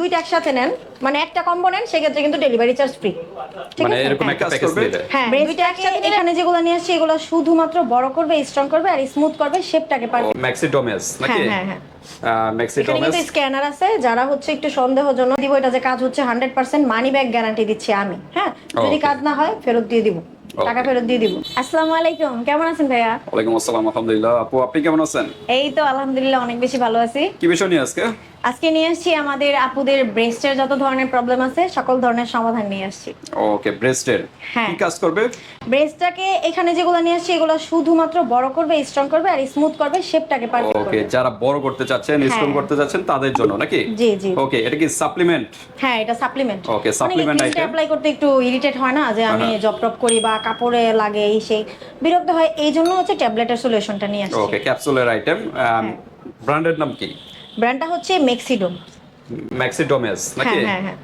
দুইটা একসাথে নেন মানে একটা কম্বো নেন সেক্ষেত্রে কিন্তু ডেলিভারি চার্জ ফ্রি ঠিক মানে আছে? এরকম হ্যাঁ। একটা প্যাকেজ দিলে হ্যাঁ দুইটা একসাথে এখানে যেগুলো নিয়ে আসছি এগুলো শুধুমাত্র বড় করবে স্ট্রং করবে আর স্মুথ করবে শেপটাকে পারবে ম্যাক্সি ডোমেস নাকি? হ্যাঁ, হ্যাঁ, ম্যাক্সি এখানে কিন্তু স্ক্যানার আছে যারা হচ্ছে একটু সন্দেহজনক দিব এটা যে কাজ হচ্ছে hundred percent money back guarantee দিচ্ছি আমি হ্যাঁ? যদি কাজ না হয় ফেরত দিয়ে দিব টাকা ফেরত দিয়ে দিব। আসসালামু আলাইকুম কেমন আছেন ভাইয়া? ওয়ালাইকুম আসসালাম আলহামদুলিল্লাহ। আপু আপনি কেমন আছেন? এই তো আলহামদুলিল্লাহ অনেক বেশি ভালো আছি। কি বিষয় নিয়ে আজকে? আজকে নিয়ে আসছি আমাদের আপুদের ব্রেস্টের যত ধরনের প্রবলেম আছে সকল ধরনের সমাধান নিয়ে আসছি ওকে ব্রেস্টের হ্যাঁ। কি কাজ করবে ব্রেস্টটাকে এখানে যেগুলো নিয়ে আসছি এগুলো শুধুমাত্র বড় করবে স্ট্রং করবে আর স্মুথ করবে শেপটাকে পারফেক্ট করবে ওকে যারা বড় করতে চাচ্ছেন স্ট্রং হ্যাঁ। করতে চাচ্ছেন তাদের জন্য নাকি জি, জি। ওকে এটা কি সাপ্লিমেন্ট হ্যাঁ এটা supplement Okay, supplement item. Apply করতে একটু ইরিটেট হয় না যে আমি। জব টপ করি বা কাপড়ে লাগে এই সেই বিরক্ত হয় এই জন্য হচ্ছে ট্যাবলেটের সলিউশনটা নিয়ে আসছি ওকে ক্যাপসুলের আইটেম। ব্র্যান্ডের নাম কি ব্র্যান্ডটা হচ্ছে মেক্সিডোম ম্যাক্সি ডোমেস নাকি? হ্যাঁ, হ্যাঁ,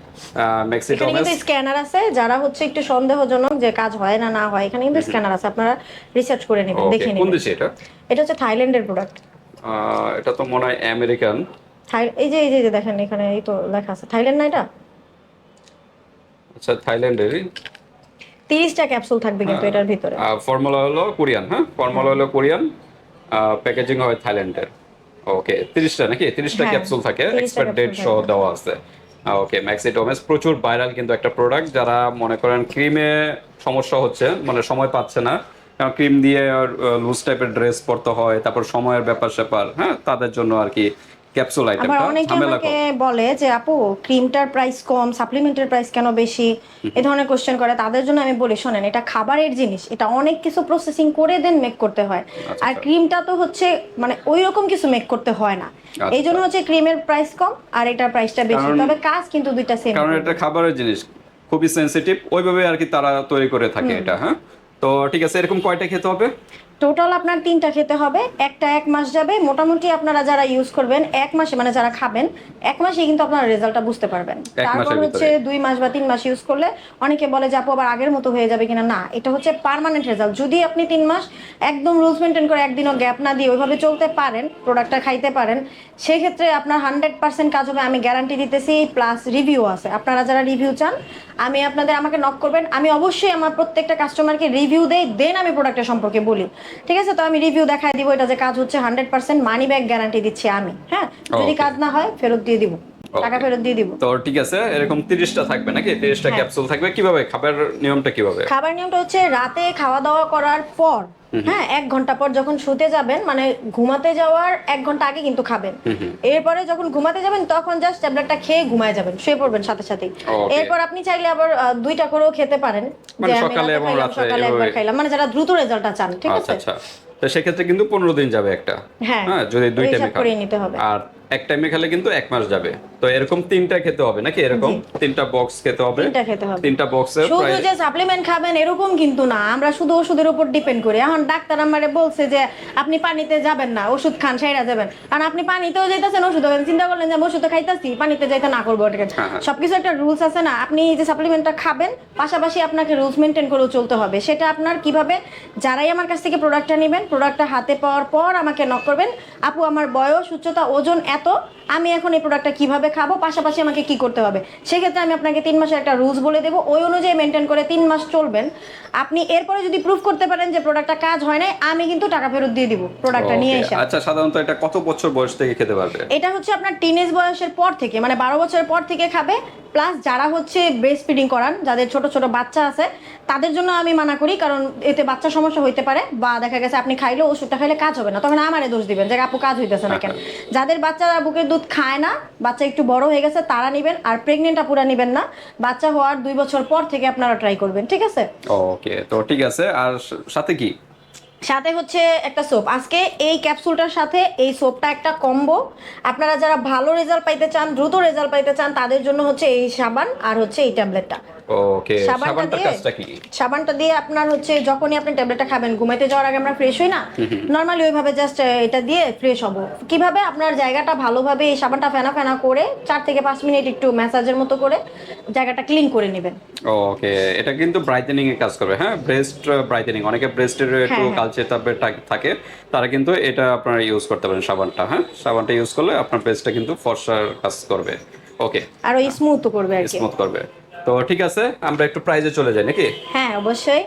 ম্যাক্সি এখানে কিন্তু স্ক্যানার আছে যারা হচ্ছে একটু সন্দেহজনক যে কাজ হয় না না হয় এখানে কিন্তু স্ক্যানার আছে আপনারা রিসার্চ করে নেবেন দেখে কোন দেশে এটা? এটা হচ্ছে থাইল্যান্ডের প্রোডাক্ট এটা তো মনে হয় আমেরিকান থাই এই যে এই যে দেখেন এখানে এই তো লেখা আছে। থাইল্যান্ড না এটা? আচ্ছা থাইল্যান্ডের তিরিশটা ক্যাপসুল থাকবে কিন্তু হ্যাঁ। এটার ভিতরে। ফর্মুলা হলো কোরিয়ান হ্যাঁ? ফর্মুলা হলো কোরিয়ান প্যাকেজিং হয় থাইল্যান্ডের। ওকে তিরিশটা নাকি? তিরিশটা ক্যাপসুল থাকে 30টা ডেট সহ দেওয়া আছে। ওকে ম্যাক্সিডোমেস প্রচুর ভাইরাল কিন্তু একটা প্রোডাক্ট যারা মনে করেন ক্রিমে সমস্যা হচ্ছে মানে সময় পাচ্ছে না কারণ ক্রিম দিয়ে লুজ টাইপের ড্রেস পরতে হয় তারপর সময়ের ব্যাপার স্যাপার হ্যাঁ তাদের জন্য আর কি ক্যাপসুল আবার আইটেমটা অনেকে আমাকে বলে যে আপু ক্রিমটার প্রাইস কম সাপ্লিমেন্টের প্রাইস কেন বেশি? এই ধরনের কোশ্চেন করে। তাদের জন্য আমি বলি শোনেন এটা খাবারের জিনিস। এটা অনেক কিছু প্রসেসিং করে দেন মেক করতে হয়। আর আচ্ছা। ক্রিমটা তো হচ্ছে মানে ওই রকম কিছু মেক করতে হয় না। আচ্ছা। এই জন্য হচ্ছে ক্রিমের প্রাইস কম আর এটার প্রাইসটা বেশি। তবে কাজ কিন্তু দুইটা সেম কারণ এটা খাবারের জিনিস। খুবই সেনসিটিভ ওইভাবে আর কি তারা তৈরি করে থাকে এটা হ্যাঁ? তো ঠিক আছে এরকম কয়টা খেতে হবে? টোটাল আপনার তিনটা খেতে হবে একটা এক মাস যাবে। মোটামুটি আপনারা যারা ইউজ করবেন এক মাসে মানে যারা খাবেন এক মাসে কিন্তু আপনারা রেজাল্টটা বুঝতে পারবেন। তারপর হচ্ছে দুই মাস বা তিন মাস ইউজ করলে অনেকে বলে যে আপু আবার আগের মতো হয়ে যাবে কিনা? না এটা হচ্ছে পার্মানেন্ট রেজাল্ট যদি আপনি তিন মাস একদম রুলস মেনটেন করে একদিনও গ্যাপ না দিয়ে ওইভাবে চলতে পারেন প্রোডাক্টটা খাইতে পারেন সেক্ষেত্রে আপনার হান্ড্রেড পার্সেন্ট কাজ হবে। আমি গ্যারান্টি দিতেছি প্লাস রিভিউ আছে। আপনারা যারা রিভিউ চান আমি আপনাদের আমাকে নক করবেন। আমি অবশ্যই আমার প্রত্যেকটা কাস্টমারকে রিভিউ দেই দেন আমি প্রোডাক্টের সম্পর্কে বলি। ঠিক আছে? তো আমি রিভিউ দেখাই দিব এটা যে কাজ হচ্ছে hundred percent money back guarantee দিচ্ছি আমি হ্যাঁ? যদি কাজ না হয় ফেরত দিয়ে দিব। টাকা ফেরত দিয়ে দিব। তো ঠিক আছে এরকম থাকবে নাকি? হ্যাঁ। ক্যাপসুল থাকবে। কীভাবে? খাবার নিয়মটা কীভাবে? খাবার নিয়মটা হচ্ছে রাতে খাওয়া দাওয়া করার পর হ্যাঁ এক ঘণ্টা পর যখন শুতে যাবেন মানে ঘুমাতে যাওয়ার এক ঘণ্টা আগে কিন্তু খাবেন। এরপরে যখন ঘুমাতে যাবেন তখন জাস্ট ট্যাবলেটটা খেয়ে ঘুমায় যাবেন শুয়ে পড়বেন সাথে সাথেই। এরপর আপনি চাইলে আবার দুইটা করেও খেতে পারেন। মানে সকালে এবং সকালে একবার খাইলাম। মানে যারা দ্রুত রেজাল্টটা চান ঠিক আচ্ছা আছে? আচ্ছা। তো সেক্ষেত্রে কিন্তু পনেরো দিন যাবে একটা। হ্যাঁ, যদি দুই টাইমে নিতে হবে। আর এক টাইমে খেলে কিন্তু এক মাস যাবে। তো এরকম তিনটা খেতে হবে নাকি? এরকম তিনটা বক্স খেতে হবে। তিনটা খেতে হবে। তিনটা বক্সে শুধু যে সাপ্লিমেন্ট খাবেন এরকম কিন্তু না। আমরা শুধু ওষুধের উপর ডিপেন্ড করি। এখন ডাক্তার আমারে বলছে যে আপনি পানিতে যাবেন না ওষুধ খান সাইরা যাবেন। কারণ আপনি পানিতেও যাইতেছেন ওষুধ খাবেন। চিন্তা করলেন যে আমি ওষুধ খাইতেছি পানিতে যাইতে না করব ওটাকে হ্যাঁ, হ্যাঁ। সবকিছু একটা রুলস আছে না? আপনি এই যে সাপ্লিমেন্টটা খাবেন পাশাপাশি আপনাকে রুলস মেনটেন করেও চলতে হবে। সেটা আপনার কীভাবে? যারাই আমার কাছ থেকে প্রোডাক্টটা নেবেন প্রোডাক্টটা হাতে পাওয়ার পর আমাকে নক করবেন। আপু আমার বয়স উচ্চতা ওজন এত আমি এখন এই প্রোডাক্টটা কীভাবে খাব পাশাপাশি আমাকে কি করতে হবে? সেক্ষেত্রে আমি আপনাকে তিন মাসের একটা রুলস বলে দেবো। ওই অনুযায়ী মেনটেন করে তিন মাস চলবেন। আপনি এরপরে যদি প্রুফ করতে পারেন যে প্রোডাক্টটা কাজ হয় নাই আমি কিন্তু টাকা ফেরত দিয়ে দিব প্রোডাক্টটা নিয়ে এসে। আচ্ছা সাধারণত এটা কত বছর বয়স থেকে খেতে পারবে? এটা হচ্ছে আপনার টিনেজ বয়সের পর থেকে মানে বারো বছরের পর থেকে খাবে। প্লাস যারা হচ্ছে ব্রেস্ট ফিডিং করান যাদের ছোট ছোট বাচ্চা আছে তাদের জন্য আমি মানা করি কারণ এতে বাচ্চা সমস্যা হইতে পারে বা দেখা গেছে আপনি খাইলে ওষুধটা খাইলে কাজ হবে না। তখন আমারে দোষ দিবেন যে আপু কাজ হইতেছে না কেন। যাদের বাচ্চারা বুকের দুধ খায় না বাচ্চা একটু বড় হয়ে গেছে তারা নেবেন আর প্রেগনেন্ট আপুরা নেবেন না। বাচ্চা হওয়ার দুই বছর পর থেকে আপনারা ট্রাই করবেন ঠিক আছে? ওকে তো ঠিক আছে আর সাথে কি? সাথে হচ্ছে একটা সোপ আজকে এই ক্যাপসুলটার সাথে এই সোপটা একটা কম্বো আপনারা যারা ভালো রেজাল্ট পাইতে চান দ্রুত রেজাল্ট পাইতে চান তাদের জন্য হচ্ছে এই সাবান আর হচ্ছে এই ট্যাবলেটটা ওকে সাবানটা সাবানটার কাজটা কি? সাবানটা দিয়ে আপনার হচ্ছে যখনই আপনি ট্যাবলেটটা খাবেন ঘুমাইতে যাওয়ার আগে আমরা ফ্রেশ হই না? নর্মালি ওইভাবে জাস্ট এটা দিয়ে ফ্রেশ হব। কীভাবে আপনার জায়গাটা ভালোভাবে এই সাবানটা ফেনা ফেনা করে চার থেকে পাঁচ মিনিট একটু ম্যাসাজের মতো করে জায়গাটা ক্লিন করে নেবেন। ওকে এটা কিন্তু ব্রাইটেনিং এর কাজ করবে হ্যাঁ? ব্রেস্ট ব্রাইটেনিং অনেকে ব্রেস্টের একটু হ্যাঁ। কালচে তাপে থাকে তারা কিন্তু এটা আপনারা ইউজ করতে পারেন সাবানটা হ্যাঁ? সাবানটা ইউজ করলে আপনার ব্রেস্টটা কিন্তু ফর্সার কাজ করবে। ওকে আর স্মুথ করবে আর স্মুথ করবে। তো ঠিক আছে আমরা একটু প্রাইজে চলে যাই নাকি? হ্যাঁ অবশ্যই।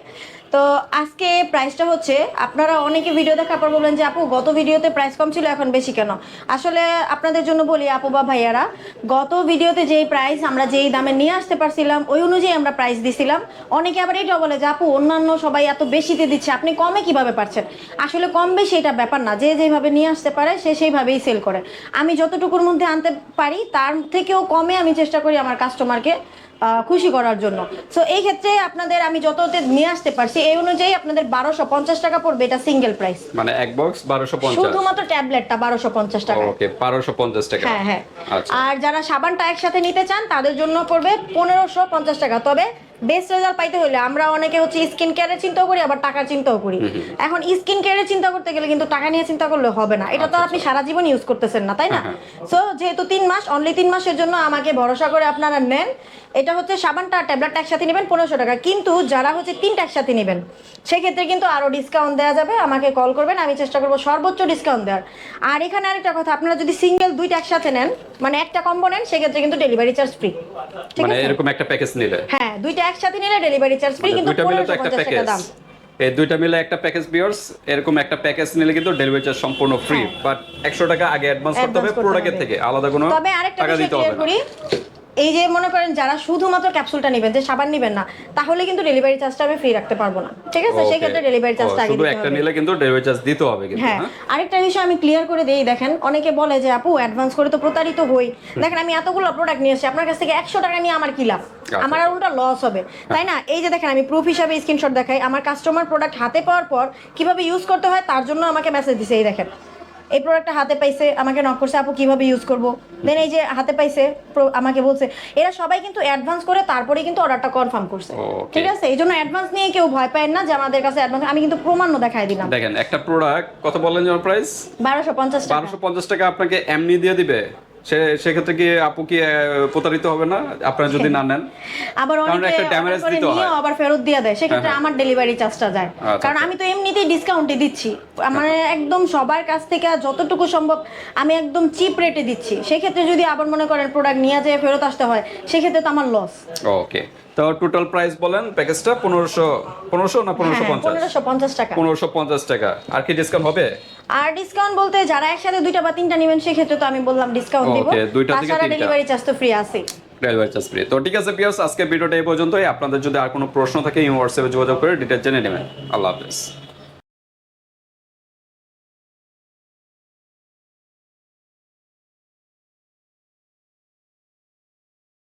তো আজকে প্রাইসটা হচ্ছে, আপনারা অনেকে ভিডিও দেখার পর বলবেন যে আপু, গত ভিডিওতে প্রাইস কম ছিল, এখন বেশি কেন? আসলে আপনাদের জন্য বলি, আপু বা ভাইয়ারা, গত ভিডিওতে যেই প্রাইস আমরা যেই দামে নিয়ে আসতে পারছিলাম, ওই অনুযায়ী আমরা প্রাইস দিছিলাম। অনেকে আবার এটাও বলে যে, আপু, অন্যান্য সবাই এত বেশিতে দিচ্ছে, আপনি কমে কীভাবে পারছেন? আসলে কম বেশি এটা ব্যাপার না, যে যেভাবে নিয়ে আসতে পারে, সে সেইভাবেই সেল করে। আমি যতটুকুর মধ্যে আনতে পারি, তার থেকেও কমে আমি চেষ্টা করি আমার কাস্টমারকে খুশি করার জন্য। সো এই ক্ষেত্রে আপনাদের আমি যততে নিয়ে আসতে পারছি এই অনুযায়ী আপনাদের বারোশো পঞ্চাশ টাকা পড়বে এটা সিঙ্গেল প্রাইস মানে এক বক্স বারোশো পঞ্চাশ। শুধুমাত্র ট্যাবলেটটা বারোশো পঞ্চাশ টাকা। ওকে বারোশো পঞ্চাশ টাকা। হ্যাঁ হ্যাঁ। আচ্ছা। আর যারা সাবানটা একসাথে নিতে চান তাদের জন্য পড়বে পনেরোশো পঞ্চাশ টাকা। তবে বেস্ট রেজাল্ট পাইতে হলে আমরা অনেকে হচ্ছে স্কিন কেয়ারের চিন্তাও করি আবার টাকার চিন্তাও করি। এখন স্কিন কেয়ারের চিন্তা করতে গেলে কিন্তু টাকা নিয়ে চিন্তা করলে হবে না। এটা তো আপনি সারা জীবন ইউজ করতেছেন না তাই না? হ্যাঁ, সো যেহেতু তিন মাস অনলি তিন মাসের জন্য আমাকে ভরসা করে আপনারা নেন। এটা হচ্ছে সাবানটা ট্যাবলেটটা একসাথে নেবেন পনেরোশো টাকা। কিন্তু যারা হচ্ছে তিনটা একসাথে নেবেন সেক্ষেত্রে কিন্তু আরও ডিসকাউন্ট দেওয়া যাবে। আমাকে কল করবেন আমি চেষ্টা করব সর্বোচ্চ ডিসকাউন্ট দেওয়ার। আর এখানে আরেকটা কথা আপনারা যদি সিঙ্গেল দুইটা একসাথে নেন মানে একটা কম্বো নেন সেক্ষেত্রে কিন্তু ডেলিভারি চার্জ ফ্রি ঠিক মানে আছে? এরকম একটা প্যাকেজ নিলে? হ্যাঁ দুইটা একসাথে নিলে ডেলিভারি চার্জ ফ্রি কিন্তু দুইটা মিলে তো একটা প্যাকেজ এই দুইটা মিলে একটা প্যাকেজ বিয়ার্স এরকম একটা প্যাকেজ নিলে কিন্তু ডেলিভারি চার্জ সম্পূর্ণ ফ্রি বাট একশো টাকা আগে অ্যাডভান্স করতে হবে প্রোডাক্টের থেকে। আলাদা কোনো তবে আরেকটা টাকা দিতে হবে না। এই যে মনে করেন যারা শুধুমাত্র ক্যাপসুলটা নেবেন যে সাবান নেবেন না তাহলে কিন্তু ডেলিভারি চার্জটা আমি ফ্রি রাখতে পারব না ঠিক আছে? সেই ক্ষেত্রে ডেলিভারি চার্জটা আগে শুধু একটা নিলে কিন্তু ডেলিভারি চার্জ দিতে হবে কিন্তু হ্যাঁ হ্যাঁ? আরেকটা বিষয় আমি ক্লিয়ার করে দেই দেখেন অনেকে বলে যে আপু অ্যাডভান্স করে তো প্রতারিত হই। দেখেন আমি এতগুলো প্রোডাক্ট নিয়ে এসেছি আপনার কাছ থেকে একশো টাকা নিয়ে আমার কি লাভ? আমার আর উল্টা লস হবে। তাই না? এই যে দেখেন আমি প্রুফ হিসাবে স্ক্রিনশট দেখাই আমার কাস্টমার প্রোডাক্ট হাতে পাওয়ার পর কীভাবে ইউজ করতে হয় তার জন্য আমাকে মেসেজ দিছে এই দেখেন। এই প্রোডাক্টটা হাতে পাইছে আমাকে নক করছে আপু কীভাবে ইউজ করব? দেন এই যে হাতে পাইছে আমাকে বলছে এরা সবাই কিন্তু অ্যাডভান্স করে তারপরে কিন্তু অর্ডারটা কনফার্ম করছে। ঠিক আছে? এই জন্য অ্যাডভান্স নিয়ে কেউ ভয় পায় না যে আমাদের কাছে অ্যাডভান্স আমি কিন্তু প্রমাণও দেখাই দিলাম। দেখেন একটা প্রোডাক্ট কত বললেন প্রাইস বারোশো পঞ্চাশ টাকা। বারোশো পঞ্চাশ টাকা আপনাকে এমনি দিয়ে দিবে। সে সেক্ষেত্রে কি আপু কি প্রতারিত হবে না? আপনারা যদি না নেন? আবার অনেকে করে দিতে হয়। আবার ফেরত দিয়ে দেয়। সেক্ষেত্রে আমার ডেলিভারি চার্জটা যায়। আচ্ছা, কারণ আচ্ছা। আমি তো এমনিতেই ডিসকাউন্টে দিচ্ছি। আমার একদম সবার কাছ থেকে যতটুকু সম্ভব আমি একদম চিপ রেটে দিচ্ছি। সেক্ষেত্রে যদি আবার মনে করেন প্রোডাক্ট নিয়ে যেয়ে ফেরত আসতে হয় সেক্ষেত্রে তো আমার লস ওকে তো টোটাল প্রাইস বলেন প্যাকেজটা পনেরোশো পনেরোশো না পনেরোশো পঞ্চাশ? পনেরোশো পঞ্চাশ টাকা। পনেরোশো পঞ্চাশ টাকা। আর কি ডিসকাউন্ট হবে? আর ডিসকাউন্ট বলতে যারা একসাথে দুইটা বা তিনটা নেবেন সেক্ষেত্রে তো আমি বললাম ডিসকাউন্ট দিব। তাছাড়া তিনটা। ডেলিভারি চার্জ তো ফ্রি আছে ডেলিভারি চার্জ ফ্রি তো ঠিক আছে পিয়ার্স আজকে ভিডিওটা এই পর্যন্তই। আপনাদের যদি আর কোনো প্রশ্ন থাকে হোয়াটসঅ্যাপে যোগাযোগ করে ডিটেল জেনে নেবেন। আল্লাহ হাফেজ।